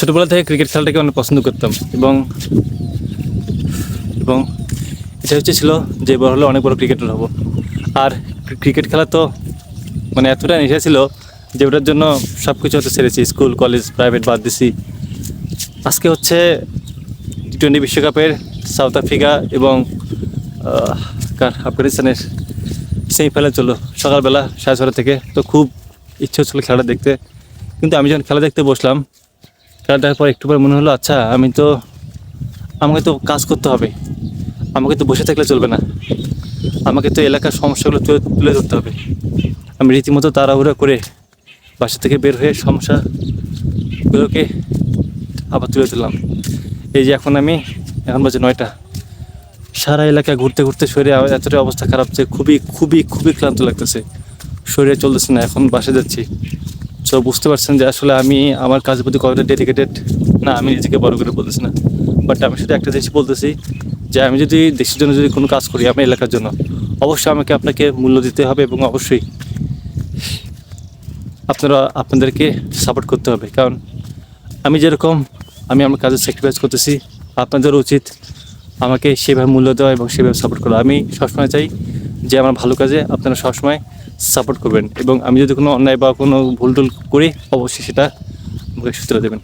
ছোটোবেলা থেকে ক্রিকেট খেলাটাকে অনেক পছন্দ করতাম এবং এবং এটা হচ্ছে ছিল যে বড় হলে অনেক বড় ক্রিকেটার হব। আর ক্রিকেট খেলা তো মানে এতটা নেশা ছিল যে ওটার জন্য সব কিছু হতে সেরেছি স্কুল, কলেজ, প্রাইভেট বাদ দিছি। আজকে হচ্ছে টি টোয়েন্টি বিশ্বকাপের সাউথ আফ্রিকা এবং আফগানিস্তানের সেমিফাইনাল চলো। সকালবেলা সাড়ে ছটা থেকে তো খুব ইচ্ছে হচ্ছিল খেলাটা দেখতে। কিন্তু আমি যখন খেলা দেখতে বসলাম দেখার পর একটু পর মনে হলো আচ্ছা আমি তো, আমাকে তো কাজ করতে হবে। আমাকে তো বসে থাকলে চলবে না। আমাকে তো এলাকার সমস্যাগুলো তুলে তুলে ধরতে হবে। আমি রীতিমতো তাড়াহুড়া করে বাসা থেকে বের হয়ে সমস্যাগুলোকে আবার তুলে ধরলাম। এই যে এখন আমি, এখন বাজে নয়টা। সারা এলাকা ঘুরতে ঘুরতে শরীরে আ- এতটা অবস্থা খারাপ যে খুবই খুবই খুবই ক্লান্ত লাগতেছে। শরীরে চলতেছে না, এখন বাসে যাচ্ছি। সো বুঝতে পারছেন যে আসলে আমি আমার কাজের প্রতি কতটা ডেডিকেটেড না, আমি নিজেকে বড় করে বলতেছি না। বাট আমি শুধু একটা জিনিস বলতেছি যে আমি যদি দেশের জন্য যদি কোনো কাজ করি আমার এলাকার জন্য, অবশ্যই আমাকে আপনাকে মূল্য দিতে হবে এবং অবশ্যই আপনারা আপনাদেরকে সাপোর্ট করতে হবে। কারণ আমি যেরকম, আমি আমার কাজে স্যাক্রিফাইস করতেছি আপনাদের উচিত আমাকে সেভাবে মূল্য দেওয়া এবং সেভাবে সাপোর্ট করা। আমি সবসময় চাই যে আমার ভালো কাজে আপনারা সবসময় সাপোর্ট করবেন এবং আমি যদি কোনো অন্যায় বা কোনো ভুল টুল করি, অবশ্যই সেটা আমাকে সুস্থ দেবেন।